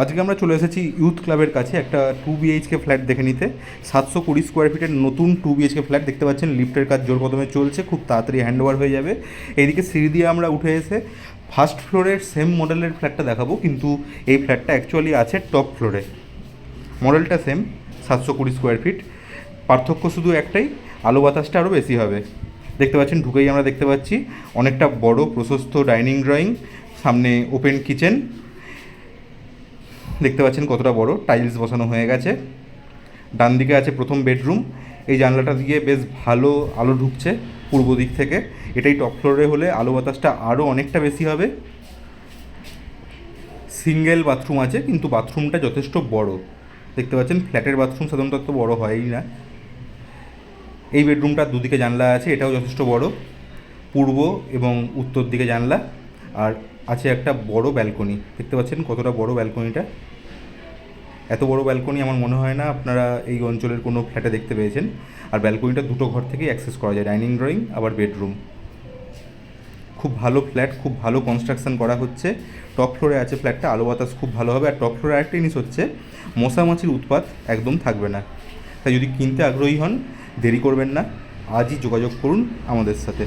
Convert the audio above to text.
আজকে আমরা চলে এসেছি ইউথ ক্লাবের কাছে, একটা টু বিএইচকে ফ্ল্যাট দেখে নিতে। সাতশো কুড়ি স্কোয়ার ফিটের নতুন টু বিএইচকে ফ্ল্যাট দেখতে পাচ্ছেন। লিফটের কাজ জোর কদমে চলছে, খুব তাড়াতাড়ি হ্যান্ড ওভার হয়ে যাবে। এইদিকে সিঁড়ি দিয়ে আমরা উঠে এসে ফার্স্ট ফ্লোরের সেম মডেলের ফ্ল্যাটটা দেখাবো, কিন্তু এই ফ্ল্যাটটা অ্যাকচুয়ালি আছে টপ ফ্লোরে মডেলটা সেম সাতশো কুড়ি স্কোয়ার ফিট পার্থক্য শুধু একটাই, আলো বাতাসটা আরও বেশি হবে। দেখতে পাচ্ছেন, ঢুকেই আমরা দেখতে পাচ্ছি। অনেকটা বড়, প্রশস্ত ডাইনিং ড্রয়িং সামনে ওপেন কিচেন দেখতে পাচ্ছেন কতটা বড় টাইলস বসানো হয়ে গেছে। ডান দিকে আছে প্রথম বেডরুম এই জানলাটা দিয়ে বেশ ভালো আলো ঢুকছে পূর্ব দিক থেকে। এটাই টপ ফ্লোরে হলে আলো বাতাসটা আরও অনেকটা বেশি হবে। সিঙ্গেল বাথরুম আছে, কিন্তু বাথরুমটা যথেষ্ট বড়। দেখতে পাচ্ছেন ফ্ল্যাটের বাথরুম সাধারণত এত বড় হয়ই না। এই বেডরুমটার দুদিকে জানলা আছে, এটাও যথেষ্ট বড়। পূর্ব এবং উত্তর দিকে জানলা। আর আছে একটা বড় ব্যালকনি দেখতে পাচ্ছেন কতটা বড় ব্যালকনিটা এত বড় ব্যালকনি আমার মনে হয় না আপনারা এই অঞ্চলের কোনো ফ্ল্যাটে দেখতে পেয়েছেন। আর ব্যালকনিটা দুটো ঘর থেকেই অ্যাক্সেস করা যায় ডাইনিং ড্রয়িং আবার বেডরুম খুব ভালো ফ্ল্যাট খুব ভালো কনস্ট্রাকশন করা হচ্ছে। টপ ফ্লোরে আছে ফ্ল্যাটটা আলো বাতাস খুব ভালো হবে। আর টপ ফ্লোরে আরেকটা জিনিস হচ্ছে, মশামাছির উৎপাত একদম থাকবে না। তাই যদি কিনতে আগ্রহী হন, দেরি করবেন না। আজই যোগাযোগ করুন আমাদের সাথে।